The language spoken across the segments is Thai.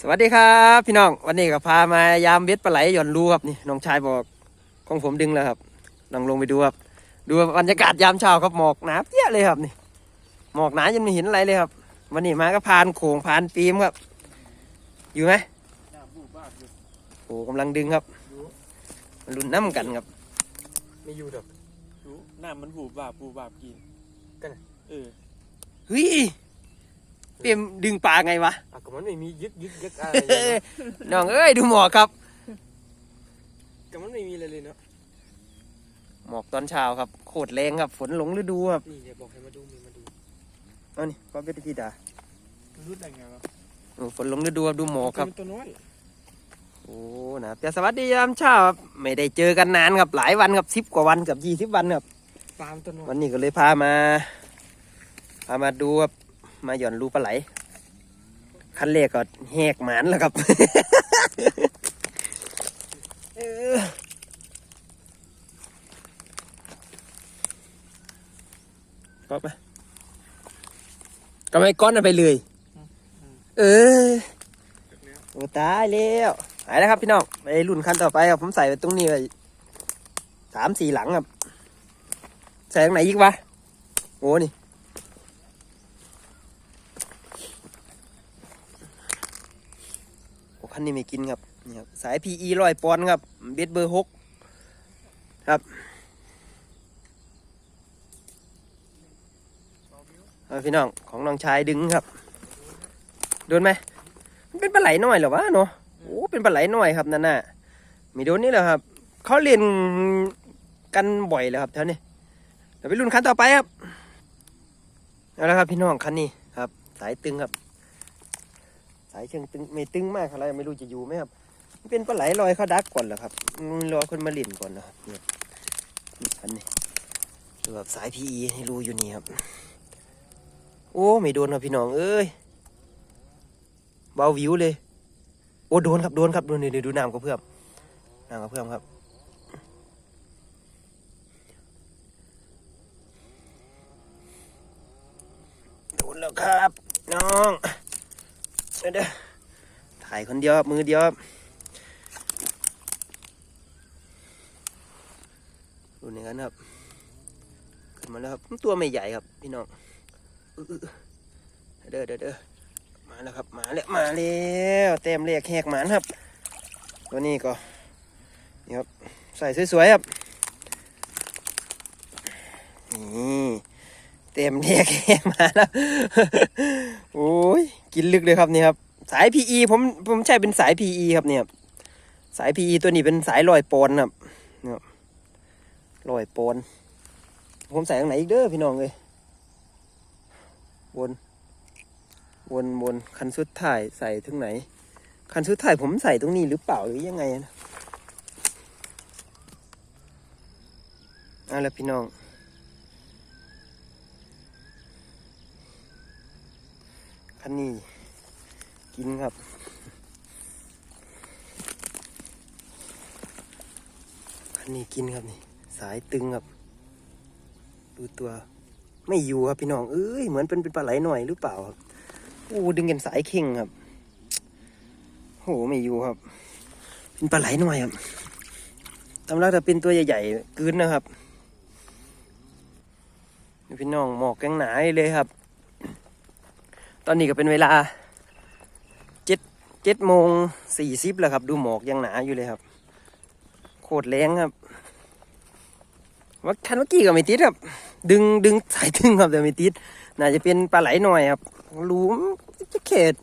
สวัสดีครับ พี่น้องวันนี้ก็พามายามเบ็ดปลาไหลหย่อนรูครับนี่น้องชายบอกของผมดึงแล้วครับลองลงไปดูครับ ดูบรรยากาศยามเช้าครับหมอกหนาเตี้ยเลยครับนี่ หมอกหนาจนไม่เห็นอะไรเลยครับ วันนี้มาก็พานโขงพานปีมครับ อยู่ไหมน้ำบูบบ้าอยู่โอ้กำลังดึงครับมันลุ้นน้ำกันครับ ไม่อยู่ดอกรู้น้ำมันบูบบ้าบูบบ้ากินกันน่ะเออเฮ้ย เปียมดึงปลาไงวะอะก็มันไม่มียึกยึกยึกอะไรเอ้ยน้องเอ้ยดูหมอกครับ ก็มันไม่มีอะไรเลยเนาะหมอกตอนเช้าครับโคตรแรงครับ ฝนหลงฤดูครับนี่เดี๋ยวบอกให้มาดูมีมาดูเอานี่ก็เป็นพี่ดามันรู้ได้ไงวะโอ้ฝนหลงฤดูครับดูหมอกครับ มันตัวน้อยโอ้นะแต่สวัสดียามเช้าครับไม่ได้เจอกันนานครับหลายวันครับสิบกว่าวันกับยี่สิบวันครับ ปลามันตัวน้อยวันนี้ก็เลยพามา พามาดูครับ มาหย่อนรูปลาไหลขั้นแรกก็แหกหมานแล้วครับเออก็ไปก็ไม่ก้อนไปเลย เออโอ้ตายแล้วหายแล้วครับพี่น้องไปรุ่นคันต่อไปครับผมใส่ไปตรงนี้ไปสามสี่หลังครับ ใส่ตรงไหนอีกวะโอ้นี่โอ้คั นนี้ไม่กินครับนี่ครับ สาย PE ร้อยปอนครับ เบ็ดเบอร์หกครับ พี่น้องของน้องชายดึงครับ โดนไหม มันเป็นปลาไหลน้อยเหรอวะเนาะ โอ้ เป็นปลาไหลน้อยครับนั่นน่ะมีโดนนี่แหละครับ เขาเรียนกันบ่อยเลยครับแถวนี้เดี๋ยวไปรุ่นคันต่อไปครับ เอาละครับพี่น้องคันนี้ครับ สายตึงครับายเชิงตึงไม่ตึงมากอะไรไม่รู้จะอยู่ไหมครับมันเป็นปลาไหลลอยเขาดักก่อนเหรอครับมันรอคนมาเล่นก่อนนะครับเนี่ยนี่คันนี้ดูแบบสายพีอีให้รู้อยู่นี่ครับ โอ้ไม่โดนครับพี่น้องเอ้ยเบาวิวเลย โอ้โดนครับโดนครับดูนี่ดูน้ำกระเพื่อมน้ำกระเพื่อมครับโดนแล้วครับ น้อง เดี๋ยวเดี๋ยวถ่ายคนเดียวมือเดียวรูนี่กันครับขึ้นมาแล้วครับตัวไม่ใหญ่ครับพี่น้องเด้อเด้อเด้อมาแล้วครับมาแล้วมาแล้วเต็มเรียกแหกหมานครับ ตัวนี้ก็นี่ครับใส่สวยๆครับนี่เต็มเรียกแหกหมานแล้วโอ้ย กินลึกเลยครับนี่ครับ สาย PE ผมผมใช้เป็นสาย PE ครับเนี่ยสาย PE ตัวนี้เป็นสายลอยปอนครับเนี่ยครับลอยปอนผมใส่ตรงไหนอีกเด้อพี่น้องเลยวนวนวนคันสุดท้ายใส่ถึงไหน คันสุดท้ายผมใส่ตรงนี้หรือเปล่าหรือยังไงนะเอาละพี่น้อง คันนี้กินครับคันนี้กินครับนี่ สายตึงครับ ดูตัวไม่อยู่ครับพี่น้อง เอ้ย เหมือนเป็นเป็นปลาไหลหน่อยหรือเปล่าครับโอ้ดึงกันสายเข่งครับ โห ไม่อยู่ครับ เป็นปลาไหลหน่อยครับตำลักจะเป็นตัวใหญ่ๆกลืนนะครับ พี่น้องหมอกยังหนาเลยครับ ตอนนี้ก็เป็นเวลาเจ็ดเจ็ดโมงสี่สิบแล้วครับ ดูหมอกยังหนาอยู่เลยครับ โคตรแรงครับว่าคันเมื่อกี้ก็ไม่ติดครับ ดึงดึงสายดึงครับแต่ไม่ติดน่าจะเป็นปลาไหลหน่อยครับรูมจะเขต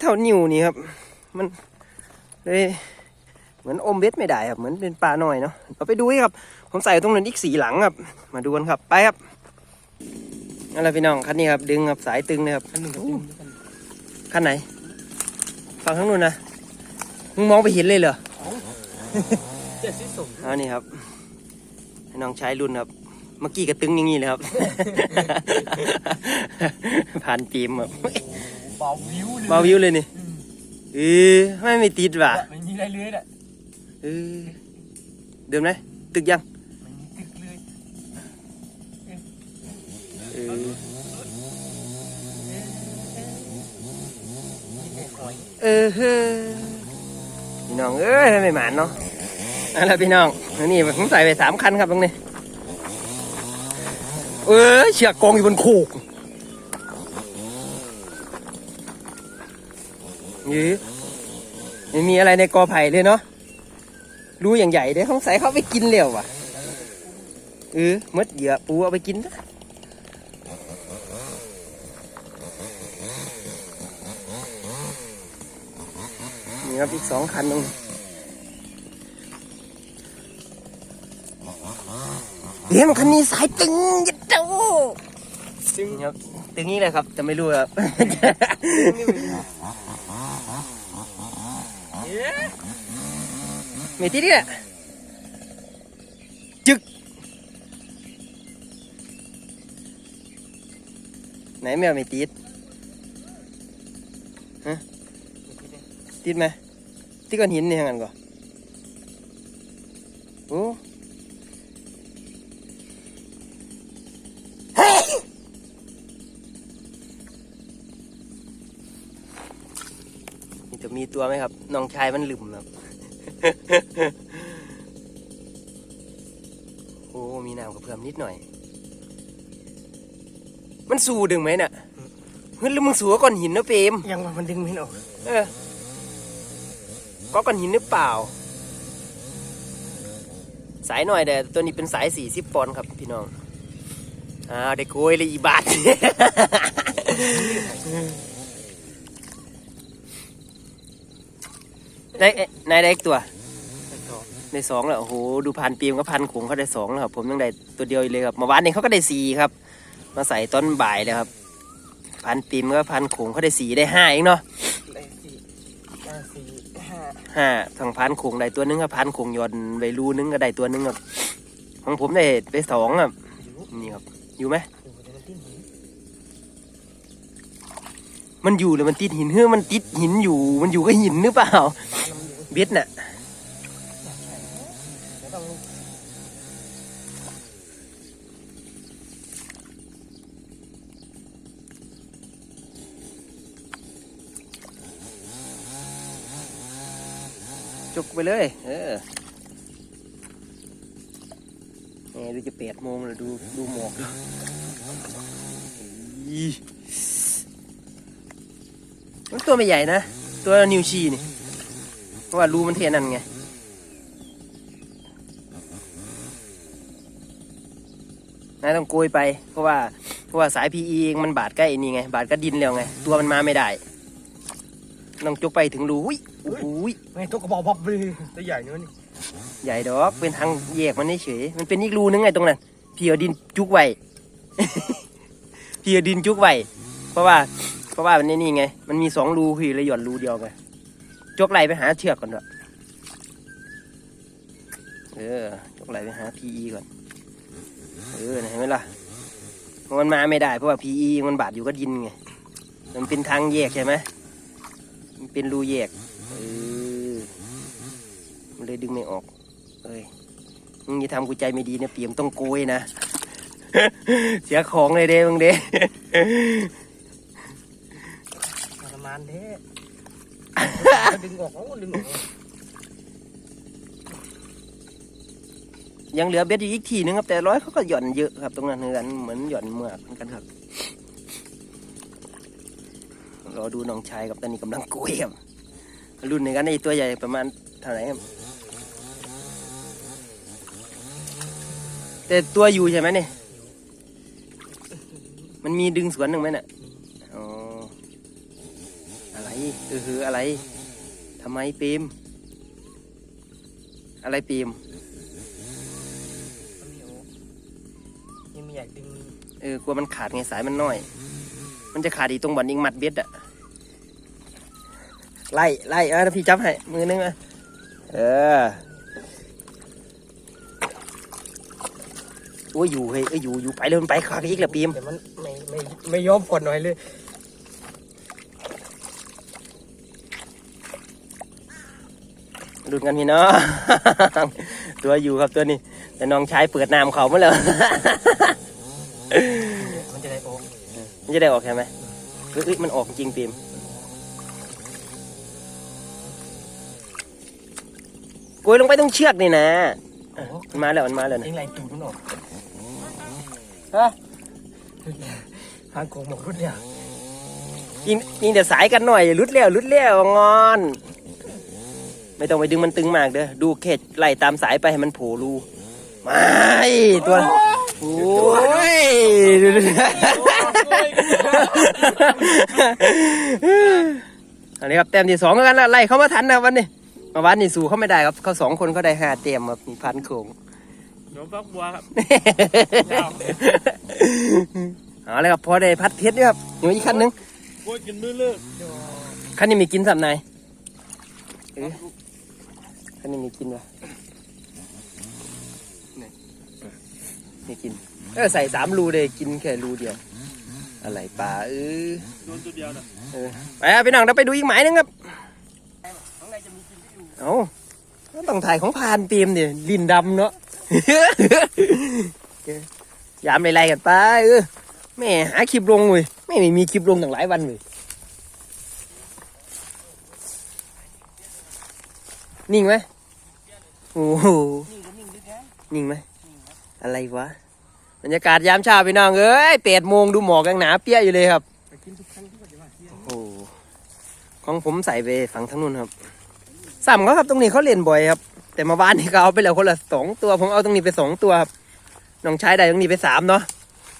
เท่านิ้วนี่ครับ มันเลยเหมือนอมเบ็ดไม่ได้ครับเหมือนเป็นปลาหน่อยเนาะเราไปดูครับ ผมใส่ตรงนั้นอีกสีหลังครับ มาดูกันครับไปครับ นั่นแหละพี่น้องคันนี้ครับดึงครับสายตึงเลยครับอันหนึ่งก็ตึงเหมือนกันคันไหนฝั่งข้างนู้นนะมึงมองไปเห็นเลยเหรอเจ็ดสิบสมเอานี่ครับให้น้องใช้รุ่นครับเมื่อกี้ก็ตึงอย่างนี้เลยครับ ผ่านปีมครับเบาวิวเลยเบาวิวเลยนี่อืมเออไม่ไม่ติดว่ะไม่มีอะไรเลยแหละเออเดิมไหมตึกยัง เออเฮ้พี่น้องเอ้ยไม่หมานเนาะเอะไรพี่น้องอันนี่ผมใส่ไปสามคันครับตรงนี้ เออเชือกกองอยู่บนโคกนี่ไม่มีอะไรในกอไผ่เลยเนาะรูอย่างใหญ่เด้เขาใส่เขาไปกินเร็วว่ะเออมดเหยื่อปูเอาไปกินนะ นี่ครับอีกสองคันตรงนี้เฮ้ยมันคันนี้สายตึงยัดเจ้าซึ่งนี่ครับตึงนี้เลยครับแต่ไม่รู้ครับมีที่นี่แหละจึก ไหนแมวไม่ติดฮะติดไหม ที่ก้อนหินนี่ทางนั้นก่อนโอ้เฮ้ยนี่จะมีตัวไหมครับ น้องชายมันลืมครับโอ้ มีน้ำกับเพื่อมนิดหน่อย มันสูดึงไหมน่ะเฮ้ยแล้วมึงสูกับก้อนหินนะเปรมยังว่ามันดึงไม่ออก เออ ก็ก้อนหินหรือเปล่า สายหน่อยแต่ตัวนี้เป็นสายสี่สิบปอนด์ครับพี่น้องอ่าได้โกยเลยอีบาทได้นายได้ตัวได้สองแล้วโอ้โหดูพันปีมก็พันขงเขาได้สองแล้วครับ ผมยังได้ตัวเดียวเลยครับมื่อวานนี้เขาก็ได้สี่ครับ มาใส่ตอนบ่ายเลยครับ พันปีมก็พันขงเขาได้สี่ได้ห้าเองเนาะ ห้าทางพันขงได้ตัวหนึงครับพันขงยนใบรูนึงก็ได้ตัวหนึงครับของผมได้ไปสองครับนี่ครับอยู่ไหมมันอยู่หรือมันติดหินเฮ้ยมันติดหินอยู่ มันอยู่กับหินหรือเปล่าเบ็ดน่ะ แล้วต้อง จุกไปเลย เออแหมดูจะแปดโมงเลยดูดูหมอกมันตัวไม่ใหญ่นะ ตัวนิวชีนี่ เพราะว่ารูมันเทนั่นไงนายต้องโกยไป เพราะว่าเพราะว่าสายพีเองมันบาดใกล้นี่ไง บาดก็ดินแล้วไง ตัวมันมาไม่ได้ ต้องจุกไปถึงรูอุ้ย อ้โหยไม่ตัวกระบอกพับเลยตัวใหญ่เนื้อนี่ใหญ่ดอกเป็นทางแยกมันเฉยๆมันเป็นอีกรูนึงไงตรงนั้นพี่เอาดินจุกไว้พี่เอาดินจุกไว้เพราะว่า เพราะว่ามันนี่ไง มันมีสองรูพี่เลยหย่อนรูเดียวไปจกไหลไปหาเชือกก่อนด้วยเออจกไหลไปหาพีก่อนเออเห็นไหมล่ะเพราะมันมาไม่ได้เพราะว่าพีมันบาดอยู่ก็ดินไงมันเป็นทางแยกใช่ไหมมันเป็นรูแยก เออมันเลยดึงไม่ออกเอ้ยมึงอย่าทำกูใจไม่ดีเนี่ยเปี่ยมต้องโกยนะ เสียของเลยเด้มึงเด้ทรมานแท้ดึงออกโอ้ดึงออก ยังเหลือเบ็ดอยู่อีกทีนึงครับ แต่ร้อยเขาก็หย่อนเยอะครับ ตรงนั้นเหมือนกันเหมือนหย่อนเมือกเหมือนกันครับรอดูน้องชายกับตอนนี้กำลังโกยครับ รุ่นในกันไอตัวใหญ่ประมาณเท่าไหร่ครับ แต่ตัวอยู่ใช่ไหมเนี่ย มันมีดึงสวนหนึ่งไหมน่ะอ๋ออะไรเออคืออะไรทำไมปีม อะไรปีมมันไม่ออกยังไม่อยากดึง เออกลัวมันขาดไงสายมันน้อย มันจะขาดอีกตรงบ่อนยิงมัดเบ็ดอะ ไล่ไล่เออพี่จับให้มือนึงอะเออโอ้ยอยู่เฮ้ยเอ้ยอยู่อยู่ไปเลยมันไปขาดอีกแล้วปีมแต่มันไม่ไม่ไม่ยอมผ่อนหน่อยเลยดุนกันพี่น้องตัวอยู่ครับตัวนี้ แต่น้องชายเปิดน้ำเขามาแล้วมันจะได้ออกมันจะได้ออกใช่ไหมเอ้ยเอ้ยมันออกจริงปีม โกยลงไปตรงเชือกนี่นะโอ้โหมันมาแล้วมันมาแล้วเอนะงไรตูดมันออกฮะทางโกงหมกรุ่นเนี่ยยิงยิงแต่สายกันหน่อยลุดแล้วลุดแล้วงอน ไม่ต้องไปดึงมันตึงมากเด้อดูเขตไล่ตามสายไปให้มันโผล่รูไม่ตัวโอ้ยอันนี้ครับแต้มที่สองกันแล้วไล่เขามาทันนะวันนี้ มาวันนี้สู่เขาไม่ได้ครับ เขาสองคนเขาได้ห้าเต็มครับมีพันโขงหนูฟักบัวครับเอาเลยครับพอได้พัดเพชรด้วยครับอยู่อีกคันหนึงบัวกินมือเลิกคันนี้มีกินสับไหนเอ๊ะคันนี้มีกินปะมีกินเออใส่สามรูเลยกินแค่รูเดียว อะไรปลาเออโดนตัวเดียวนะเออไปครับพี่น้องเราไปดูอีกหมายหนึงครับ ข้างในจะมีกินที่อยู่ เอาต้องถ่ายของพานเปียมเนี่ยลินดำเนาะยามไล่ๆกันไปเออแม่หาคลิปลงเว้ยไม่มีคลิปลงตั้งหลายวันเลยนิ่งไหมโอ้โหนี่ก็นิ่งด้วยแกนิ่งไหมอะไรวะบรรยากาศยามเช้าพี่น้องเอ้ยแปดโมงดูหมอกยังหนาเปี้ยอยู่เลยครับไปกินทุกครั้งที่ว่าจะมาเที่ยวโอ้โหของผมใส่ไปฝั่งทางนู้นครับ สามเขาครับตรงนี้เขาเล่นบ่อยครับ แต่มาบ้านนี่ก็เอาไปแล้วคนละสองตัวผมเอาตรงนี้ไปสองตัวครับน้องชายได้ตรงนี้ไปสามเนาะ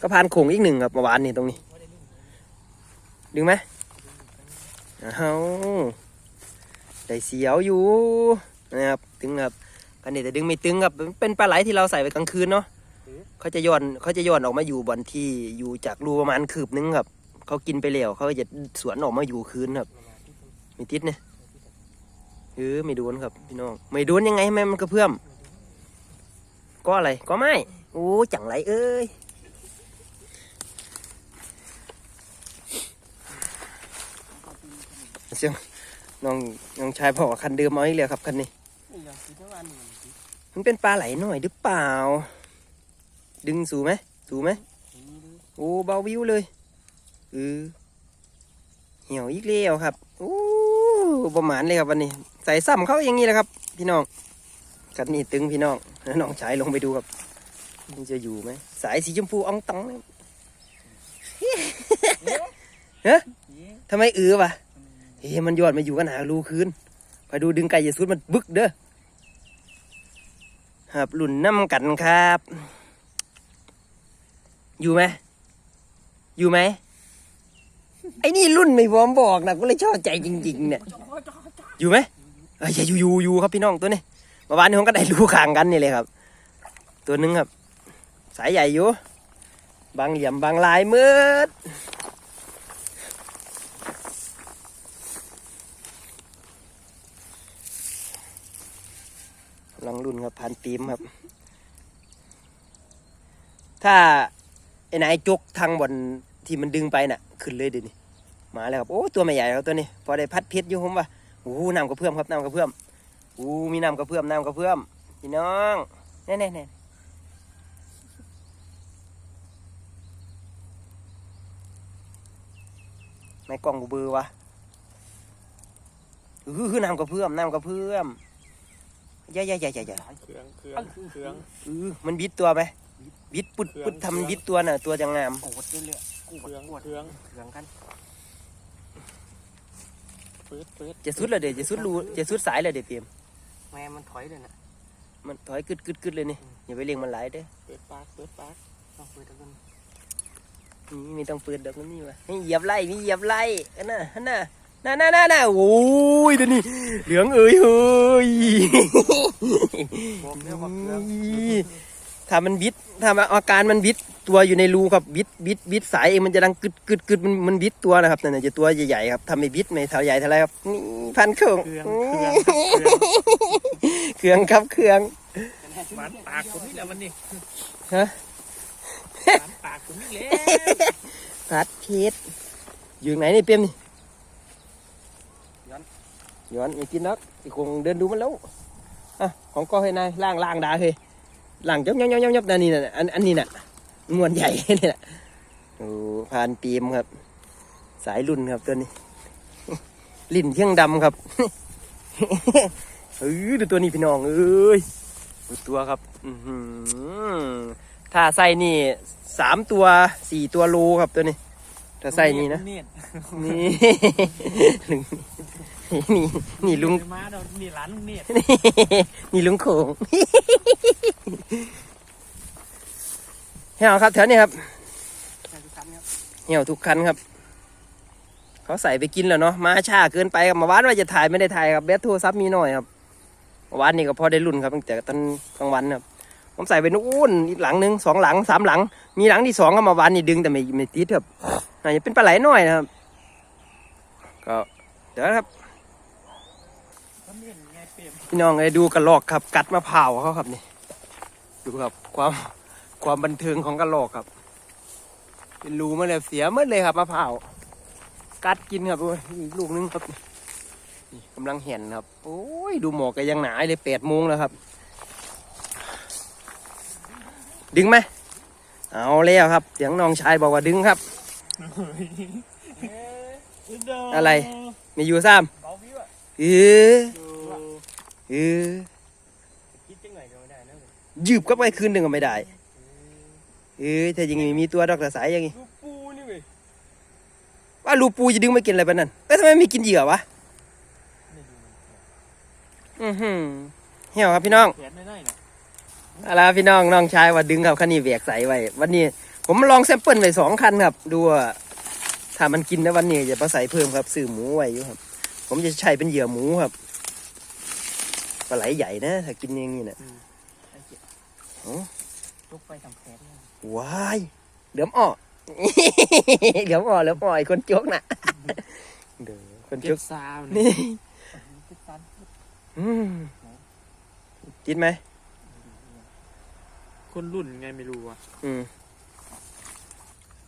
ก็พานโขงอีกหนึ่งครับมาบ้านนี่ตรงนี้ ดึงไหมเอาได้เสียวอยู่นะครับตึงครับอันนี้แต่ดึงไม่ตึงครับเป็นปลาไหลที่เราใส่ไปกลางคืนเนาะเขาจะย้อนเขาจะย้อนออกมาอยู่บอนที่อยู่จากรูประมาณคืบนึงครับ เขากินไปแล้วเขาจะสวนออกมาอยู่คืนครับม่ติดเนี่ย เออไม่โดนครับพี่น้องไม่โดนยังไงแม่มันกระเพื่อมก็อะไรก็ไม่โอ้จังไรเอ้ยเสียงน้องน้องชายบอกว่าคันเดิมเอาอีกแล้วครับคันนี้นี่ยังกินทั้งวันนี่มันเป็นปลาไหลหน่อยหรือเปล่า ดึงสูไหมสูไหมโอ้เบาวิวเลยเออเหี่ยวอีกแล้วครับโอ้ ประมาณเลยครับวันนี้ ใส่ซ้ำเขาอย่างนี้แหละครับ พี่น้องกันนี่ตึงพี่น้องแล้วน้องชายลงไปดูครับมันจะอยู่ไหมสายสีชมพูอ่องตองเลยฮะเย้ทำไมเอือวะเฮ้มันยอดมาอยู่กันหารูคืนคอยดูดึงไก่อยาสุดมันบึกเด้อครับหลุ่นน้ำกันครับ อยู่ไหมอยู่ไหมไอ้นี่รุ่นไม่พร้อมบอกนะก็เลยชอบใจจริง ๆ เนี่ย อยู่ไหมเอ้ยอย่าอยู่อยู่อยู่ครับพี่น้องตัวนี้เมื่อวานนี้ผมก็ได้รู้ข่างกันนี่เลยครับ ตัวหนึงครับ สายใหญ่อยู่ บางเหลี่ยมบางลายมืดกำลังรุ่นครับพันปีมครับ ถ้าไอ้นายจกทางบนที่มันดึงไปน่ะ ขึ้นเลยเดี๋ยวนี้มาแล้วครับ โอ้ ตัวไม่ใหญ่ครับตัวนี้ พอได้พัดเพชรอยู่ผมว่า โอ้น้ำกระเพื่อมครับน้ำกระเพื่อมโอ้มีน้ำกระเพื่อมน้ำกระเพื่อมพี่น้องแน่แน่แน่ในกล่องกูเบอร์วะเออคือน้ำกระเพื่อมน้ำกระเพื่อมอย่าอย่าอย่าอย่าอย่าเครื่องเครื่องเครื่องเออมันบิดตัวไหมบิดปุดปุดเครื่องทำบิดตัวน่ะ ตัวจะงามโกดเลยๆกูดเครื่องกวดเครื่องเครื่องกันเปิดเปิดจะสุดเลยเดี๋ยวจะสุดรูจะสุดสายเลยเดี๋ยวเตรียมแม่มันถอยเลยนะมันถอยกึดกึดกึดเลยนี่อย่าไปเลี้ยงมันหลายเด้อเปิดปากเปิดปากต้องเปิดตะกันนี่ไม่ต้องเปิดแบบนั้นนี่วะนี่เหยียบไล่นี่เหยียบไล่อันน่ะอันน่ะน่าน่าน่าน่าโอ้ยเดี๋ยวนี้เหลืองเอ้ยเฮ้ย บอกแล้วว่าเครื่องถ้ามันบิดถ้าอาการมันบิดตัวอยู่ในรูครับบิดบิดบิดสายเองมันจะดังกึดกึดกึดมันมันบิดตัวนะครับนั่นน่ะจะตัวใหญ่ๆครับทำไม่บิดไม่เท่าใหญ่เท่าไรครับนี่พันเครื่องเครื่องเครื่องครับเครื่องเครื่องครับเครื่องหวานปากผมนี่แหละวันนี้ฮะหวานปากผมนี่แหละพัดเพชรอยู่ไหนนี่เปียมนี่ย้อนไม่กินนักอีกคงเดินดูมันแล้วอะของก็ให้นายล่างล่างดาเฮ้ย หล่างยับยบยับยับยับนั่นนี่น่ะอันอันนี้น่ะมวนใหญ่นี่น่ะโอ้ผ่านปีมครับ สายรุ่นครับตัวนี้ ลิ้นเที่ยงดำครับเฮ้ยดูตัวนี้พี่น้องเอ้ยดูตัวครับอืถ้าใส่นี่สามตัวสี่ตัวโลครับตัวนี้ ถ้าใส่นี่นะนี่ยนี่ง นี่นี่ลุงมาเรานี่ร้านลุงเนี่ยนี่ลุงโขงเหี่ยวครับแถวนี้ครับใส่ทุกครั้งครับเหี่ยวทุกคันครับ เขาใส่ไปกินแล้วเนาะมาช้าเกินไปครับเมาวานว่าจะถ่ายไม่ได้ถ่ายครับแบตโทรศัพท์มีหน่อยครับเมื่อวานนี่ก็พอได้รุ่นครับตั้งแต่ตอนกลางวันครับผมใส่ไปนู่นอีกหลังหนึ่งสองหลังสามหลัง มีหลังที่สองครับเมาวานนี่ดึงแต่ไม่ไม่ติดครับอาจจะเป็นปลาไหลหน่อยนะครับก็เดี๋ยวนะครับ พี่น้องไอ้ดูกระลอกครับ กัดมะพร้าวเขาครับนี่ ดูครับความความบันเทิงของกระลอกครับ เป็นรูมาเลยเสียหมดเลยครับมะพร้าวกัดกินครับโอ้ยอีกลูกนึงครับนี่กำลังเห็นครับ โอ้ยดูหมอกก็ยังหนาเลยแปดโมงแล้วครับ ดึงไหมเอาแล้วครับเสียงน้องชายบอกว่าดึงครับ อะไรมีอยู่ซ้เบาวิวอะำเออ เออคิดจังไหนก็ไม่ได้นะยืบก็ไปคืนหนึ่งก็ไม่ได้ เออถ้าอย่างงี้มีตัวดอกกระสายอย่างงี้ลูกปูนี่เว้ยว่าลูปูจะดึงมากินอะไรปะนั่นเอ้ยทำไมไม่กินเหยื่อวะอือหือเหี่ยวครับพี่น้องแขนไม่ได้เนาะอะไรครับพี่น้องน้องชายว่าดึงครับคันนี้แบกใส่ไว้วันนี้ ผมลองแซมเปิลไว้สองคันครับ ดูว่าถ้ามันกินนะวันนี้จะมาใส่เพิ่มครับซื้อหมูไว้อยู่ครับ ผมจะใช้เป็นเหยื่อหมูครับปลา ไหลใหญ่นะถ้ากินอย่างนี้นะยกไปทำแผลได้ว้ายเหลือมอ้อเหลือมอ้อเหลือมอ้อไอ้คนจกน่ะเดี๋ยวคนเจ็จบกซาวนี่ทุกครั้งอืมกินไหมคนรุ่นไงไม่รู้อะอืม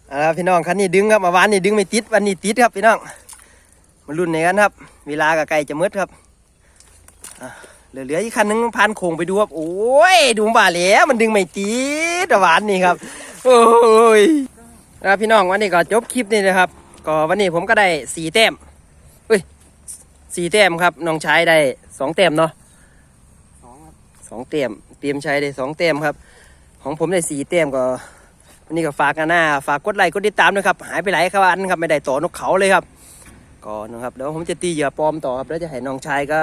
เอาละพี่น้องคันนี้ดึงครับเมาวานนี่ดึงไม่ติดวันนี้ติดครับพี่น้องมาลุ้นในกันครับ เวลากับไก่จะมืดครับอะ เหลือเหลืออีกคันนึงพานโค้งไปดูครับโอ้ยดูมาแล้วมันดึงไม่ติดแต่หวานนี่ครับโอ้ยแล้วพี่น้องวันนี้ก็จบคลิปนี้นะครับ ก็วันนี้ผมก็ได้สี่แต้มเฮ้ยสี่แต้มครับน้องชายได้สองแต้มเนาะสองสองแต้มเตรียมใช้ได้สองแต้มครับ ของผมได้สี่แต้มก็วันนี้ก็ฝากกันหน้าฝากกดไลค์กดติดตามด้วยครับหายไปหลายครับอันครับไม่ได้ต่อนกเขาเลยครับก่อนนะครับเดี๋ยวผมจะตีเหยื่อปลอมต่อครับแล้วจะให้น้องชายก็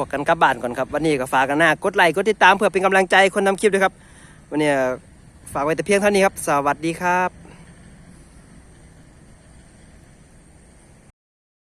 วกกันกลับบ้านก่อนครับ วันนี้ก็ฝากกันหน้ากดไลค์กดติดตามเพื่อเป็นกำลังใจคนทำคลิปด้วยครับ วันนี้ฝากไว้แต่เพียงเท่านี้ครับ สวัสดีครับ